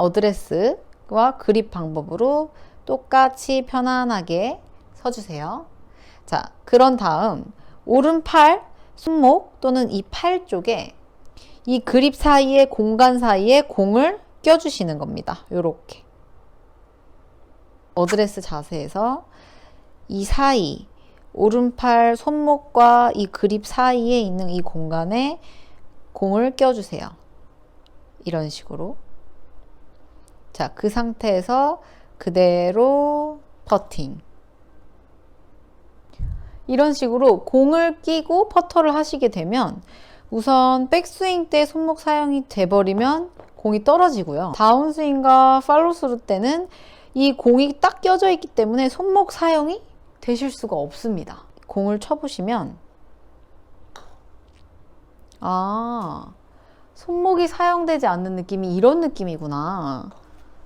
어드레스와 그립 방법으로 똑같이 편안하게 서주세요. 자, 그런 다음 오른팔 손목 또는 이 팔 쪽에 이 그립 사이에 공간 사이에 공을 껴주시는 겁니다. 요렇게. 어드레스 자세에서 이 사이, 오른팔 손목과 이 그립 사이에 있는 이 공간에 공을 껴주세요. 이런 식으로. 자, 그 상태에서 그대로 퍼팅. 이런 식으로 공을 끼고 퍼터를 하시게 되면 우선 백스윙 때 손목 사용이 돼버리면 공이 떨어지고요. 다운스윙과 팔로스루 때는 이 공이 딱 껴져 있기 때문에 손목 사용이 되실 수가 없습니다. 공을 쳐보시면 아 손목이 사용되지 않는 느낌이 이런 느낌이구나.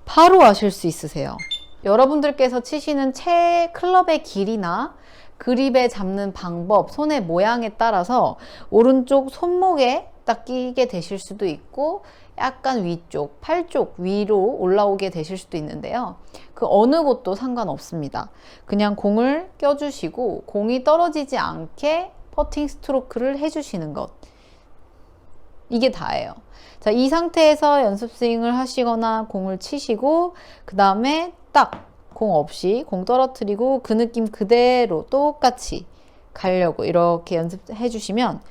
바로 아실 수 있으세요. 여러분들께서 치시는 채 클럽의 길이나 그립에 잡는 방법, 손의 모양에 따라서 오른쪽 손목에 딱 끼게 되실 수도 있고 약간 위쪽, 팔 쪽 위로 올라오게 되실 수도 있는데요. 그 어느 곳도 상관없습니다. 그냥 공을 껴주시고 공이 떨어지지 않게 퍼팅 스트로크를 해주시는 것. 이게 다예요. 자, 이 상태에서 연습 스윙을 하시거나 공을 치시고, 그 다음에 딱 공 없이 공 떨어뜨리고 그 느낌 그대로 똑같이 가려고 이렇게 연습해 주시면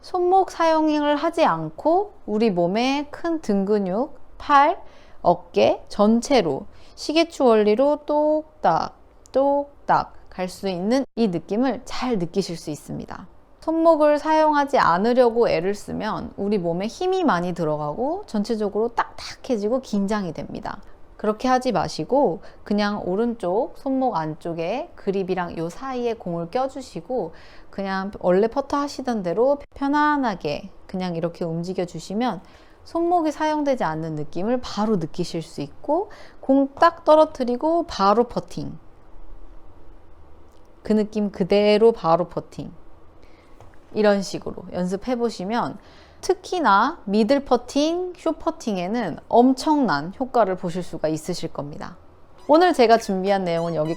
손목 사용을 하지 않고 우리 몸의 큰 등 근육, 팔, 어깨 전체로 시계추 원리로 똑딱, 똑딱 갈 수 있는 이 느낌을 잘 느끼실 수 있습니다. 손목을 사용하지 않으려고 애를 쓰면 우리 몸에 힘이 많이 들어가고 전체적으로 딱딱해지고 긴장이 됩니다. 그렇게 하지 마시고 그냥 오른쪽 손목 안쪽에 그립이랑 요 사이에 공을 껴주시고 그냥 원래 퍼터 하시던 대로 편안하게 그냥 이렇게 움직여 주시면 손목이 사용되지 않는 느낌을 바로 느끼실 수 있고 공 딱 떨어뜨리고 바로 퍼팅 그 느낌 그대로 바로 퍼팅 이런 식으로 연습해 보시면 특히나 미들 퍼팅, 쇼 퍼팅에는 엄청난 효과를 보실 수가 있으실 겁니다. 오늘 제가 준비한 내용은 여기